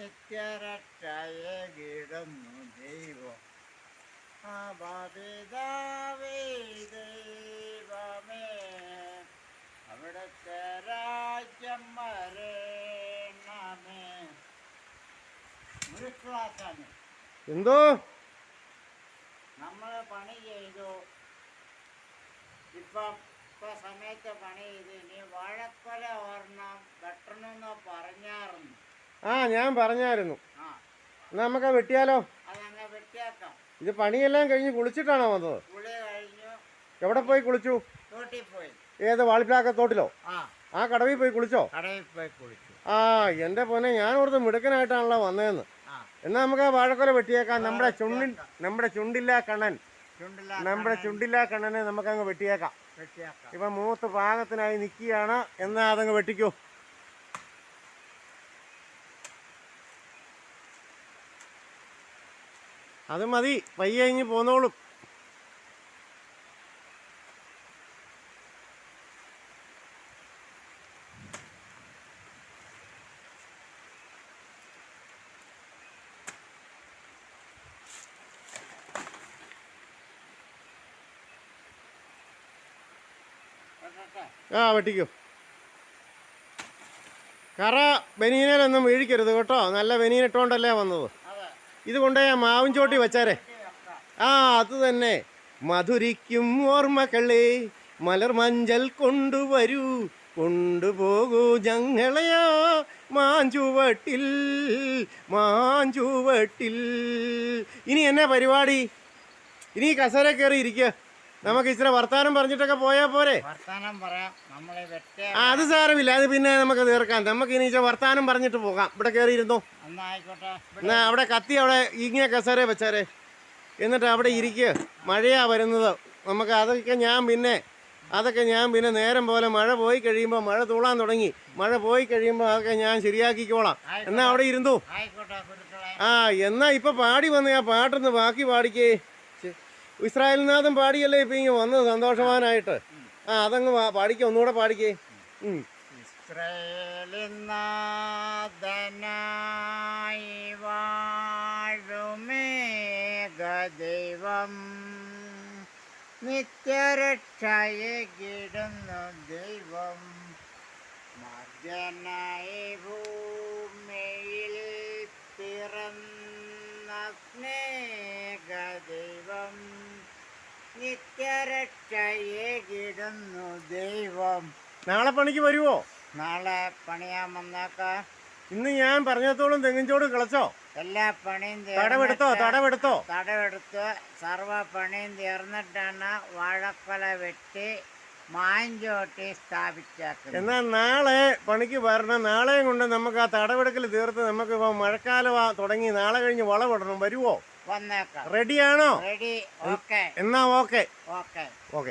നിത്യരക്ഷയകിടുന്നു ദൈവം. ദൈവമേ അവിടുത്തെ രാജ്യം വരണമേ ഒരു ക്ലാസ്സാണ് എന്തോ? നമ്മൾ പണി ചെയ്തു. ഇപ്പം ഇപ്പൊ സമയത്ത് പണി ചെയ്ത്. ഇനി വാഴക്കൊല ഓർണം വെട്ടണമെന്ന് പറഞ്ഞായിരുന്നു. ആ ഞാൻ പറഞ്ഞായിരുന്നു. എന്നാ നമുക്ക് വെട്ടിയാലോ? ഇത് പണിയെല്ലാം കഴിഞ്ഞ് കുളിച്ചിട്ടാണോ വന്നത്? എവിടെ പോയി കുളിച്ചു? ഏത് വാളിപ്ലാക്കത്തോട്ടിലോ ആ. ആ കടവിൽ പോയി കുളിച്ചോ? ആ എന്റെ പൊന്നെ ഞാൻ ഓർത്ത് മിടുക്കനായിട്ടാണല്ലോ വന്നതെന്ന് എന്നാ നമുക്ക് ആ വാഴക്കൊല വെട്ടിയേക്കാം. നമ്മുടെ ചുണ്ടി നമ്മുടെ ചുണ്ടില്ല കണ്ണൻ. നമ്മുടെ ചുണ്ടില്ല കണ്ണനെ നമുക്കങ്ങ് വെട്ടിയേക്കാം. വെട്ടിയാക്കാം. ഇപ്പൊ മൂത്ത് പാകത്തിനായി നിൽക്കുകയാണ് എന്നാ അതങ്ങ് വെട്ടിക്കോ. അത് മതി. പയ്യെ ഇഞ്ഞ് പോന്നോളും. ആ വെട്ടിക്കോ. കറ ബനീനൊന്നും വീഴിക്കരുത് കേട്ടോ. നല്ല ബനീനിട്ടോണ്ടല്ലേ വന്നത്. ഇത് കൊണ്ടുപോയി ആ മാവിൻ ചോട്ടി വെച്ചാരേ. ആ അത് തന്നെ. മധുരിക്കും ഓർമ്മകളെ മലർ മഞ്ചൽ കൊണ്ടുവരൂ. കൊണ്ടുപോകൂ ഞങ്ങളെയോ. മാഞ്ചുവട്ടിൽ മാഞ്ചുവട്ടിൽ. ഇനി എന്നാ പരിപാടി? ഇനി കസേര കയറി ഇരിക്കുക. നമുക്ക് ഇച്ചിരി വർത്താനം പറഞ്ഞിട്ടൊക്കെ പോയാൽ പോരെ. വർത്താനം പറയാം. നമ്മളെ ആ അത് സാരമില്ല. അത് പിന്നെ നമുക്ക് തീർക്കാം. നമുക്ക് ഇനി ഇച്ചിരി വർത്താനം പറഞ്ഞിട്ട് പോകാം. ഇവിടെ കയറിയിരുന്നു എന്നാ അവിടെ കത്തി അവിടെ ഇങ്ങനെ കസേര വെച്ചാരേ. എന്നിട്ട് അവിടെ ഇരിക്കുക മഴയാ വരുന്നത്. നമുക്ക് അതൊക്കെ ഞാൻ പിന്നെ അതൊക്കെ ഞാൻ പിന്നെ നേരം പോലെ മഴ പോയി കഴിയുമ്പോൾ മഴ തൂളാൻ തുടങ്ങി. മഴ പോയി കഴിയുമ്പോൾ അതൊക്കെ ഞാൻ ശരിയാക്കിക്കോളാം. എന്നാ അവിടെ ഇരുന്നു? ആ എന്നാ ഇപ്പൊ പാടി വന്ന. ആ പാട്ടൊന്ന് ബാക്കി പാടിക്കേ. ഇസ്രായേൽനാഥൻ പാടിയല്ലേ ഇപ്പൊ ഇങ്ങനെ വന്നത്? സന്തോഷവാനായിട്ട്. ആ അതങ്ങ് പാ- പാടിക്കേ ഒന്നുകൂടെ പാടിക്കേ. ഉം. ഇസ്രയേലിൻ നാഥനായി വാഴുമേഘ ദൈവം നിത്യരക്ഷയെ കിടുന്നു ദൈവം. മർജനായി ഭൂമിയിൽ പിറന്ന സ്നേഹ ദൈവം നിത്യരക്ഷയെ കിടുന്നു ദൈവം. നാളെ പണിക്ക് വരുമോ നാളെ പണിയാൻ വന്നേക്കാം ഇന്ന് ഞാൻ പറഞ്ഞത്തോളം തെങ്ങിഞ്ചോട് കിളച്ചോ? എല്ലാ പണിയും തടവെടുത്തോ? തടവെടുത്തോ? തടവെടുത്ത് സർവ പണിയും തീർന്നിട്ടാണ് വാഴക്കൊല വെട്ടി മാഞ്ചോട്ടി സ്ഥാപിച്ചേക്കുന്നത്. എന്നാ നാളെ പണിക്ക് വരണം. നാളെയും കൊണ്ട് നമുക്ക് ആ തടവെടുക്കൽ തീർത്ത് നമുക്ക് ഇപ്പൊ മഴക്കാലം തുടങ്ങി. നാളെ കഴിഞ്ഞ് വളമിടണം വരുവോ? വന്നേക്കാം. റെഡിയാണോ റെഡി ഓക്കെ എന്നാ ഓക്കെ ഓക്കെ ഓക്കെ